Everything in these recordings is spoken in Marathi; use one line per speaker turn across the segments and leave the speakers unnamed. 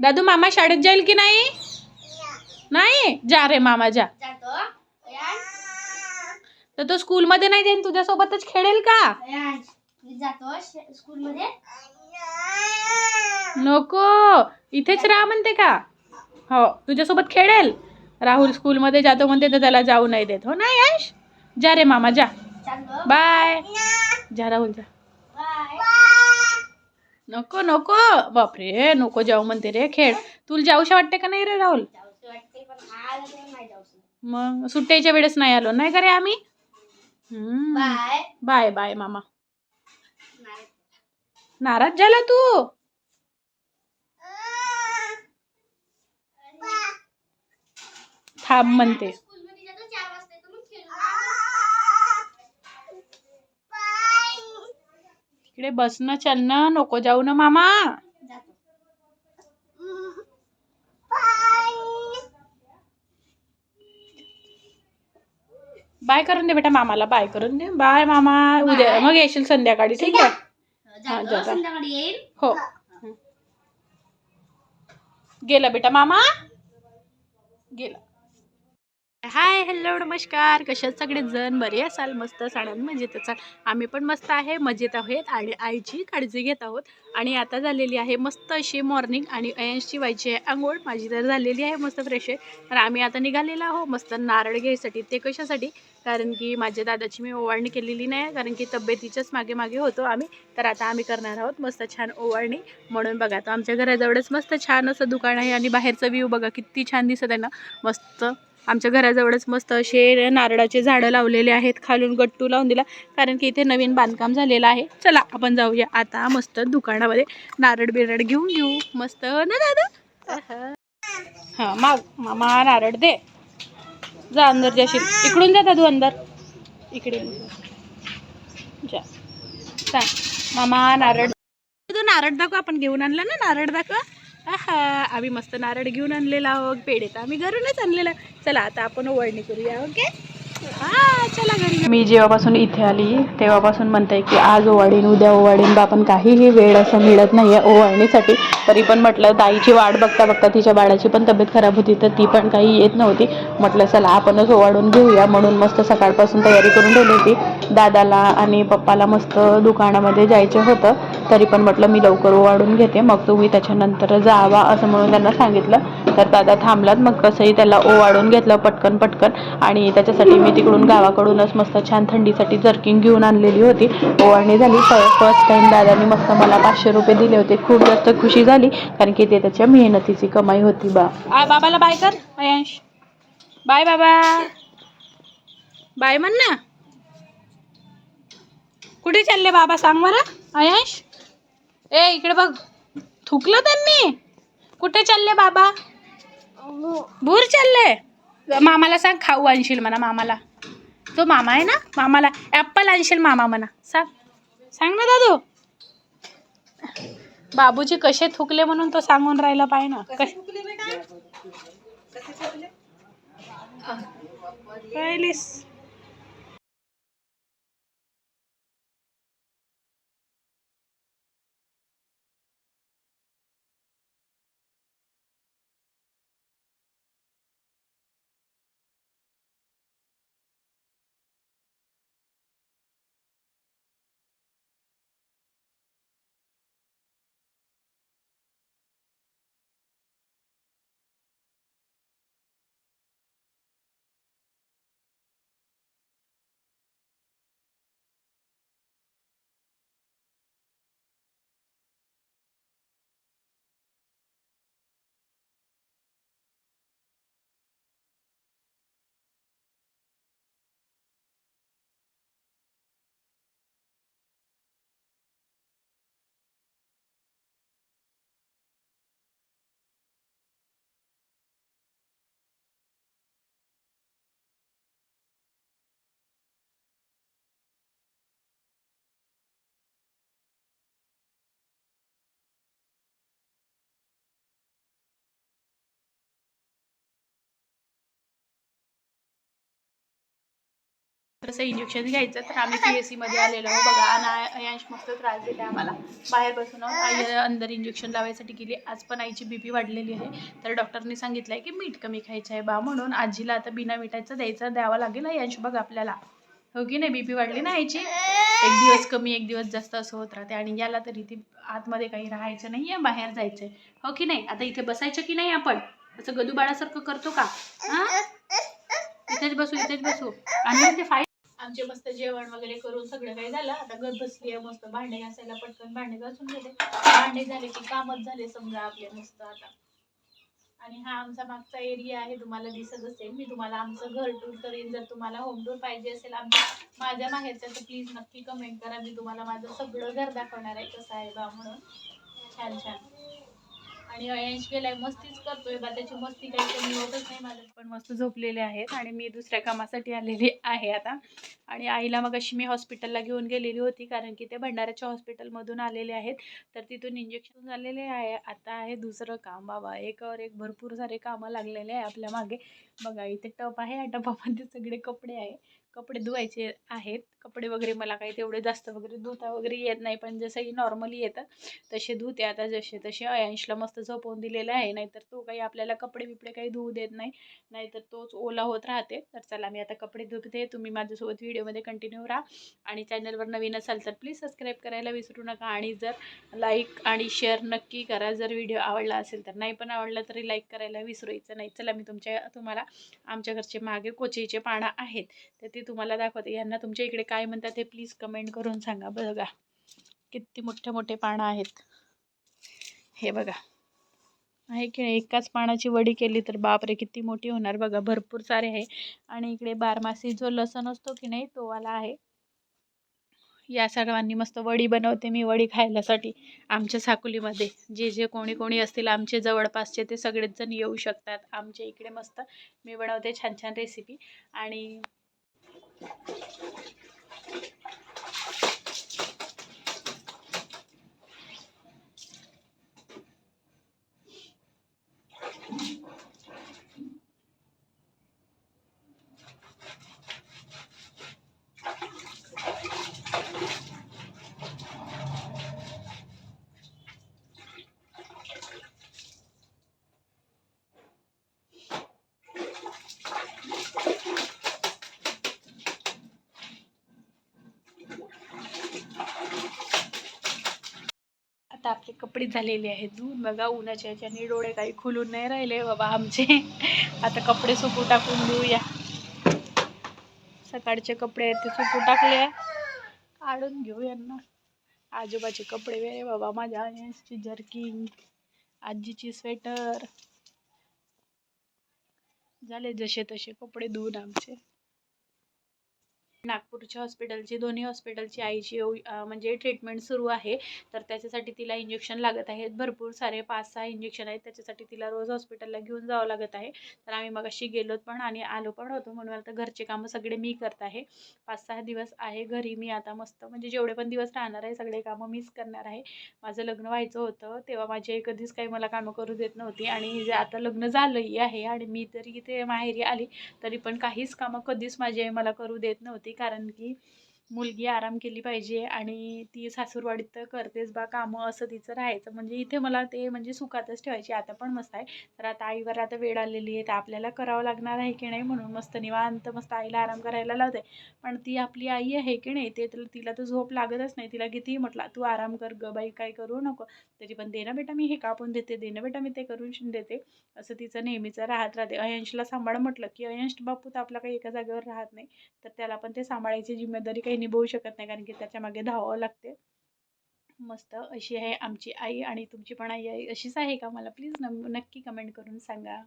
दादू मामा शाळेत जाईल की नाही? नाही? जा रे मामा जा. तर तो स्कूलमध्ये नाही जाईन तुझ्यासोबतच खेळेल का? नको. इथेच राहा म्हणते का? हो तुझ्यासोबत खेळेल. राहुल स्कूलमध्ये जातो म्हणते तर त्याला जाऊ नाही देत. हो नाही यश? जा रे मामा जा. बाय. जा राहुल जा. नको नको. बापरे नको जाऊ म्हणते रे खेळ. तुला जाऊशा वाटते का नाही रे राहुल? मग सुट्ट्याच्या वेळेस नाही आलो नाही का रे आम्ही.
बाय.
बाय बाय मामा. नाराज. झाला तू? थांब म्हणते. इकडे बसणं चलणं नको जाऊ ना मामा. बाय. करून दे बेटा मामाला बाय करून दे. बाय मामा. उद्या मग येशील संध्याकाळी ठीक आहे? हा, हो. गेला बेटा मामा? गेला. हाय हॅलो नमस्कार. कशात सगळे जण बरे असाल? मस्त साड्यां मजेत असाल? आम्ही पण मस्त आहे मजेत आहोत आणि आईची काळजी घेत आहोत. आणि आता झालेली आहे मस्त अशी मॉर्निंग आणि अयांशी व्हायची आहे आंघोळ. माझी तर झालेली आहे मस्त फ्रेश आहे. तर आम्ही आता निघालेलो आहो मस्त नारळ घ्यायसाठी ते कशासाठी? कारण की माझ्या दादाची मी ओवाळणी केलेली नाही कारण की तब्येतीच्याच मागे मागे होतो आम्ही. तर आता आम्ही करणार आहोत मस्त छान ओवाळणी. म्हणून बघा तर आमच्या घराजवळच मस्त छान असं दुकान आहे आणि बाहेरचं व्ह्यू बघा किती छान दिसत आहे ना. मस्त आमच्या घराजवळच मस्त असे नारळाचे झाडं लावलेले आहेत. खालून गट्टू लावून दिला. कारण की इथे नवीन बांधकाम झालेलं आहे. चला आपण जाऊया आता मस्त दुकानामध्ये नारळ बिरड घेऊन घेऊ. मस्त ना दादा? हां माग मामा नारळ दे. जा अंदर जाशील. इकडून जा दादू अंदर. इकडे. जा. सांग मामा नारळ तू नारळ दाखव आपण घेऊन आणला ना नारळ दाखव. आहा आम्ही मस्त नारळ घेऊन आणलेला आहोत. पेढे तर आम्ही घरूनच आणलेला. चला आता आपण ओवाळणी करूया ओके? हा चला घरी मी जेव्हापासून इथे आली तेव्हापासून म्हणते की आज ओवाळीन उद्या ओवाळीन बा काहीही वेळ असं मिळत नाही आहे ओवाळणीसाठी. तरी पण म्हटलं ताईची वाट बघता बघता तिच्या बाळाची पण तब्येत खराब होती तर ती पण काही येत नव्हती. म्हटलं चला आपणच ओवाळून घेऊया म्हणून मस्त सकाळपासून तयारी करून ठेवली होती. दादाला आणि पप्पाला मस्त दुकानामध्ये जायचं होतं. तरी पण म्हटलं मी लवकर ओवाळून घेते मग तुम्ही त्याच्यानंतर जावा असं म्हणून त्यांना सांगितलं. तर दादा थांबलात मग कसंही त्याला ओवाळून घेतलं पटकन पटकन. आणि त्याच्यासाठी मी तिकडून गावाकडूनच मस्त छान थंडीसाठी जर्किंग घेऊन आणलेली होती. ओवाळणी झाली. फर्स्ट टाईम दादानी मस्त मला पाचशे रुपये दिले होते. खूप जास्त खुशी झाली कारण की ते त्याच्या मेहनतीची कमाई होती बा. बाबाला बाय कर अयांश बाय बाबा. बाय म्हण ना. कुठे चालले बाबा? सांग बरं अयांश ए इकडे बघ. थुकलं त्यांनी. कुठे चालले बाबा? भूर चालले. मामाला सांग खाऊ आणशील म्हणा मामाला. तो मामा आहे ना? मामाला. ॲप्पल आणशील मामा म्हणा. सांग. सांग ना दादू. बाबूजी कसे थुकले म्हणून तो सांगून राहिला पाहिजे ना कसे पहिलीस. तसं इंजेक्शन घ्यायचं. तर आम्ही पी एस सीमध्ये आलेलो. बघा आणि अयांश मस्त त्रास दिला आम्हाला. बाहेर बसून आई अंदर इंजेक्शन लावायसाठी गेली. आज पण आईची बीपी वाढलेली आहे. तर डॉक्टरने सांगितलं आहे की मीठ कमी खायचं आहे बा. म्हणून आजीला आता बिना मिठाचं द्यायचं द्यावं लागेल अयांश बघ आपल्याला. हो की नाही? बीपी वाढली ना आईची? एक दिवस कमी एक दिवस जास्त असं होत राहते. आणि याला तरी ती आतमध्ये काही राहायचं नाही आहे बाहेर जायचं आहे हो की नाही? आता इथे बसायचं की नाही आपण? असं गदू बाळासारखं करतो का? हां? इथेच बसू इथेच बसू. आणि ते फाय आमचे मस्त जेवण वगैरे करून सगळं काही झालं. आता घर बसली आहे मस्त भांडे घासायला पटकन. भांडे घासून गेले भांडे झाले की कामच झाले समजा आपले मस्त आता. आणि हा आमचा मागचा एरिया आहे. तुम्हाला दिसत असेल. मी तुम्हाला आमचं घर टूर करेन. जर तुम्हाला होम टूर पाहिजे असेल आमच्या माझ्या माहेरचं तर प्लीज नक्की कमेंट करा. मी तुम्हाला माझं सगळं घर दाखवणार आहे. कसं आहे बा म्हणून. छान छान. आणि अयंश गेलाय मस्तीच करतोय. बा त्याची मस्ती काही कमी होतच नाही माझं पण मस्त झोपलेले आहेत आणि मी दुसऱ्या कामासाठी आलेली आहे आता. आणि आईला मग अशी मी हॉस्पिटलला घेऊन गेलेली होती कारण की ते भंडाऱ्याच्या हॉस्पिटलमधून आलेले आहेत. तर तिथून इंजेक्शन झालेले आहे. आता आहे दुसरं काम. बाबा एकावर एक भरपूर सारे कामं लागलेले आहे आपल्या मागे. बघा इथे टप आहे. या टपामध्ये सगळे कपडे आहे. कपडे धुवायचे आहेत. कपडे वगैरे मला काही तेवढे जास्त वगैरे धुता वगैरे येत नाही पण जसंही नॉर्मली येतं तसे धुते. आता जसे तसे अयांशला मस्त झोपवून दिलेलं आहे नाहीतर तो काही आपल्याला कपडे बिपडे काही धुवू देत नाही नाहीतर तोच ओला होत राहते. तर चला मी आता कपडे धुते. तुम्ही माझ्यासोबत व्हिडिओमध्ये कंटिन्यू राहा. आणि चॅनलवर नवीन असाल तर प्लीज सबस्क्राईब करायला विसरू नका. आणि जर लाईक आणि शेअर नक्की करा. जर व्हिडिओ आवडला असेल तर. नाही पण आवडला तरी लाईक करायला विसरूयचं नाही. चला मी तुमच्या तुम्हाला आमच्या घरचे मागे कोचीचे पानं आहेत. तर ते तुम्हाला दाखवते. यांना तुमच्या इकडे काय म्हणतात ते प्लीज कमेंट करून सांगा बघा किती मोठे मोठे पानं आहेत. हे बघा. आहे की एकाच पानाची वडी केली तर बापरे किती मोठी होणार बघा. भरपूर सारे आहे. आणि इकडे बारमासी जो लसण असतो की नाही तो वाला आहे. या सर्वांनी मस्त वडी बनवते मी वडी खायलासाठी आमच्या साकुलीमध्ये. जे जे कोणी कोणी असतील आमचे जवळपासचे ते सगळेच जण येऊ शकतात. आमच्या इकडे मस्त मी बनवते छान छान रेसिपी आणि ハハハハ! आता कपडे झालेले आहेत. धुवून बघा उन्हाच्या याच्याने डोळे काही खुलून नाही राहिले बाबा आमचे. आता कपडे सुकू टाकून देऊया सकाळचे कपडे आहेत ते सुकू टाकले काढून घेऊ यांना. आजोबाचे कपडे वेळे बाबा माझ्या आईची जर्किंग आजीची स्वेटर. झाले जसे तसे कपडे धुवून आमचे. नागपूरच्या हॉस्पिटलची दोन्ही हॉस्पिटलची आईची म्हणजे ट्रीटमेंट सुरू आहे. तर त्याच्यासाठी तिला इंजेक्शन लागत आहेत. भरपूर सारे पाच सहा इंजेक्शन आहेत. त्याच्यासाठी तिला रोज हॉस्पिटलला घेऊन जावं लागत आहे. तर आम्ही मग अशी गेलोत पण आणि आलो पण होतो म्हणून आता घरचे कामं सगळे मी करत आहे. पाच सहा दिवस आहे घरी मी आता मस्त म्हणजे जेवढे पण दिवस राहणार आहे सगळे कामं मीच करणार आहे. माझं लग्न व्हायचं होतं तेव्हा माझी आई कधीच काही मला कामं करू देत नव्हती आणि जे आता लग्न झालंही आहे आणि मी तरी इथे माहेरी आली तरी पण काहीच कामं कधीच माझी आई मला करू देत नव्हती. कारण की मुलगी आराम केली पाहिजे आणि ती सासूरवाडीत तर करतेच बा कामं असं तिचं राहायचं. म्हणजे इथे मला ते म्हणजे सुखातच ठेवायची. आता पण मस्त आहे. तर आता आईवर आता वेळ आलेली आहे. तर आपल्याला करावं लागणार आहे की नाही म्हणून मस्त निवांत मस्त आईला आराम करायला लावते. पण ती आपली आई आहे की नाही ते तर तिला तर झोप लागतच नाही. तिला कितीही म्हटला तू आराम कर ग बाई काय करू नको. तरी पण दे ना बेटा मी हे कापून देते. दे ना बेटा मी ते करून देते. असं तिचं नेहमीचं राहत राहते. अयंशला सांभाळ म्हटलं की अयंश बापू तर आपला काही एका जागेवर राहत नाही. तर त्याला पण ते सांभाळायची जिम्मेदारी काही निभावू शकत नाही कारण की त्याच्यामागे धावावं लागते. मस्त अशी आहे आमची आई आणि तुमची पण आई आई अशीच आहे का मला? प्लीज न नक्की कमेंट करून सांगा.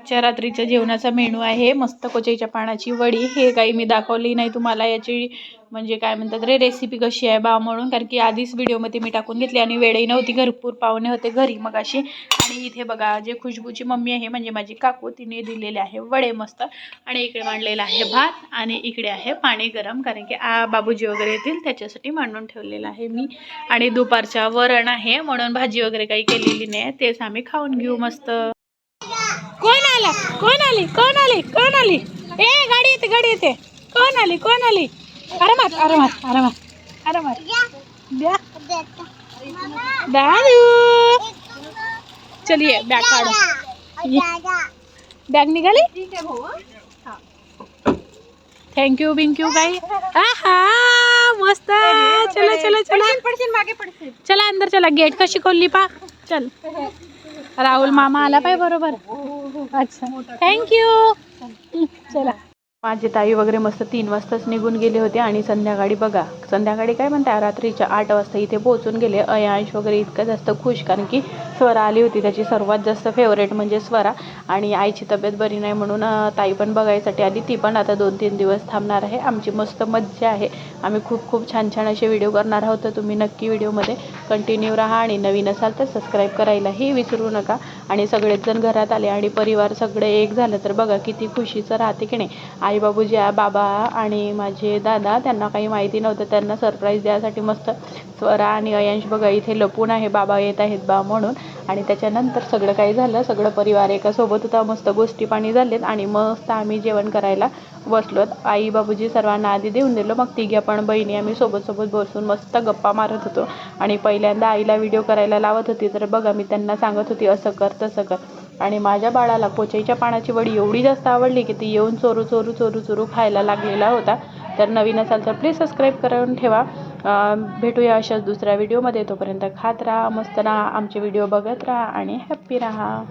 आजच्या रात्रीच्या जेवणाचा मेनू आहे मस्त कोचईच्या पानाची वडी. हे काही मी दाखवली नाही तुम्हाला. याची म्हणजे काय म्हणतात रे रेसिपी कशी आहे बा म्हणून. कारण की आधीच व्हिडिओमध्ये मी टाकून घेतली आणि वेळही नव्हती. भरपूर पाहुणे होते घरी मग अशी आणि इथे बघा जे खुशबूची मम्मी आहे म्हणजे माझी काकू तिने दिलेले आहे वडे मस्त. आणि इकडे मांडलेला आहे भात आणि इकडे आहे पाणी गरम. कारण की आ बाबूजी वगैरे येतील त्याच्यासाठी मांडून ठेवलेलं आहे मी. आणि दुपारच्या वरण आहे म्हणून भाजी वगैरे काही केलेली नाही. तेच आम्ही खाऊन घेऊ मस्त. कोण आला? कोण आली? कोण आली? कोण आली? ए गाडी येते गाडी येते. कोण आली? कोण आली? आरामात आरामात आरामात आरामात द्या दादू चलिए बॅग काढू. बॅग निघाली? थँक्यू बिंक्यू बाई आहा मस्त. चला चला चला.
मागे
चला अंदर चला. गेट कशी खोलली पा? चल. राहुल मामा आला पाय बरोबर. अच्छा. थँक्यू चला. माझी ताई वगैरे मस्त तीन वाजताच निघून गेले होते आणि संध्याकाळी बघा संध्याकाळी काय म्हणता रात्रीच्या आठ वाजता इथे पोहोचून गेले. अयांश वगैरे इतकं जास्त खुश कारण की स्वरा आली होती त्याची सर्वात जास्त फेवरेट म्हणजे स्वरा. आणि आईची तब्येत बरी नाही म्हणून ताई पण बघायसाठी आली. ती पण आता दोन तीन दिवस थांबणार आहे. आमची मस्त मज्जा आहे. आम्ही खूप खूप छान छान असे व्हिडिओ करणार आहोत. तर तुम्ही नक्की व्हिडिओमध्ये कंटिन्यू राहा आणि नवीन असाल तर सबस्क्राईब करायलाही विसरू नका. आणि सगळेच जण घरात आले आणि परिवार सगळे एक झालं तर बघा किती खुशीचं राहते की नाही. आई बाबूजी बाबा आणि माझे दादा त्यांना काही माहिती नव्हतं. त्यांना सरप्राईज द्यायसाठी मस्त स्वरा आणि अयांश बघा इथे लपून आहे. बाबा येत आहेत बा म्हणून. आणि त्याच्यानंतर सगळं काही झालं. सगळं परिवार एका सोबत होता. मस्त गोष्टी पाणी झालेत आणि मस्त आम्ही जेवण करायला बसलोत. आई बाबूजी सर्वांना आधी देऊन दिलो. मग तिघी आपण बहिणी आम्ही सोबत सोबत बसून मस्त गप्पा मारत होतो. आणि पहिल्यांदा आईला व्हिडिओ करायला लावत होती. तर बघा मी त्यांना सांगत होती असं कर तसं कर. आणि माझ्या बाळाला पोचईच्या पानाची वडी एवढी जास्त आवडली की ती येऊन चोरू चोरू चोरू चोरू खायला लागलेला होता. तर नवीन असाल तर प्लीज सबस्क्राईब करून ठेवा. भेटूया अशाच दुसऱ्या व्हिडिओमध्ये तोपर्यंत खात राहा मस्त राहा आमचे व्हिडिओ बघत राहा आणि हॅप्पी राहा.